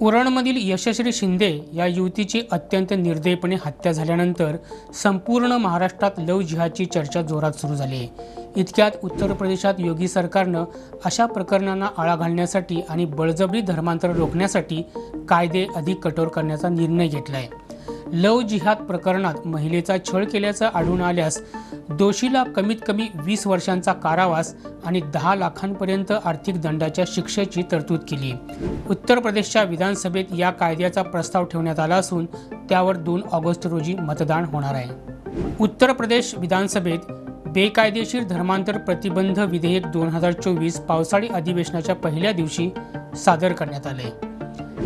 उरणमधील यशश्री शिंदे या युवतीची अत्यंत निर्दयपणे हत्या झाल्यानंतर संपूर्ण महाराष्ट्रात लव जिहादची चर्चा जोरात सुरू झाली. आहे इतक्यात उत्तर प्रदेशात योगी सरकारनं अशा प्रकरणांना आळा घालण्यासाठी आणि बळजबरी धर्मांतर रोखण्यासाठी कायदे अधिक कठोर करण्याचा निर्णय घेतला आहे लव जिहाद प्रकरणात महिलेचा छळ केल्याचं आढळून आल्यास दोषीला कमीत कमी वीस वर्षांचा कारावास आणि दहा लाखांपर्यंत आर्थिक दंडाच्या शिक्षेची तरतूद केली. उत्तर प्रदेशच्या विधानसभेत या कायद्याचा प्रस्ताव ठेवण्यात आला असून त्यावर दोन ऑगस्ट रोजी मतदान होणार आहे. उत्तर प्रदेश विधानसभेत बेकायदेशीर धर्मांतर प्रतिबंध विधेयक दोन हजार चोवीस पावसाळी अधिवेशनाच्या पहिल्या दिवशी सादर करण्यात आले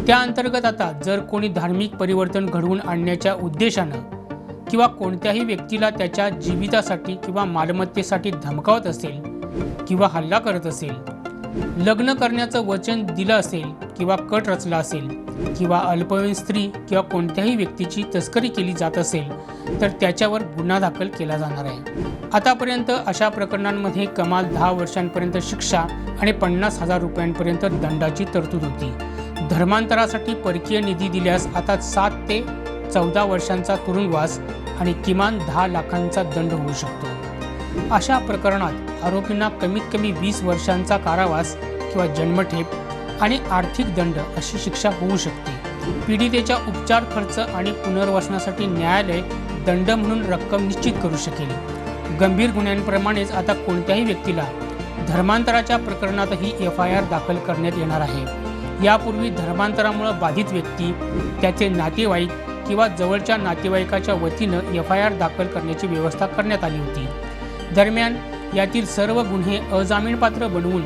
त्या अंतर्गत आता जर कोणी धार्मिक परिवर्तन घडवून आणण्याच्या उद्देशानं किंवा कोणत्याही व्यक्तीला त्याच्या जीवितासाठी किंवा मालमत्तेसाठी धमकावत असेल किंवा हल्ला करत असेल लग्न करण्याचं वचन दिलं असेल किंवा कट रचला असेल किंवा अल्पवयीन स्त्री किंवा कोणत्याही व्यक्तीची तस्करी केली जात असेल तर त्याच्यावर गुन्हा दाखल केला जाणार आहे. आतापर्यंत अशा प्रकरणांमध्ये कमाल दहा वर्षांपर्यंत शिक्षा आणि पन्नास हजार रुपयांपर्यंत दंडाची तरतूद होती. धर्मांतरासाठी परकीय निधी दिल्यास आता सात ते चौदा वर्षांचा तुरुंगवास आणि किमान दहा लाखांचा दंड होऊ शकतो. अशा प्रकरणात आरोपींना कमीत कमी वीस वर्षांचा कारावास किंवा जन्मठेप आणि आर्थिक दंड अशी शिक्षा होऊ शकते. पीडितेच्या उपचार खर्च आणि पुनर्वसनासाठी न्यायालय दंड म्हणून रक्कम निश्चित करू शकेल. गंभीर गुन्ह्यांप्रमाणेच आता कोणत्याही व्यक्तीला धर्मांतराच्या प्रकरणातही एफ आय आर दाखल करण्यात येणार आहे. यापूर्वी धर्मांतरामुळे बाधित व्यक्ती त्याचे नातेवाईक किंवा जवळच्या नातेवाईकाच्या वतीनं एफ आय आर दाखल करण्याची व्यवस्था करण्यात आली होती. दरम्यान यातील सर्व गुन्हे अजामीनपात्र बनवून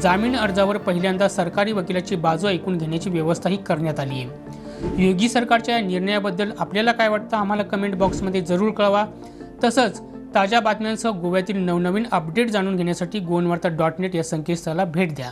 जामीन अर्जावर पहिल्यांदा सरकारी वकिलाची बाजू ऐकून घेण्याची व्यवस्थाही करण्यात आली आहे. योगी सरकारच्या या निर्णयाबद्दल आपल्याला काय वाटतं आम्हाला कमेंट बॉक्समध्ये जरूर कळवा. तसंच ताज्या बातम्यांसह गोव्यातील नवनवीन अपडेट जाणून घेण्यासाठी गोनवार्ता डॉट नेट या संकेतस्थळाला भेट द्या.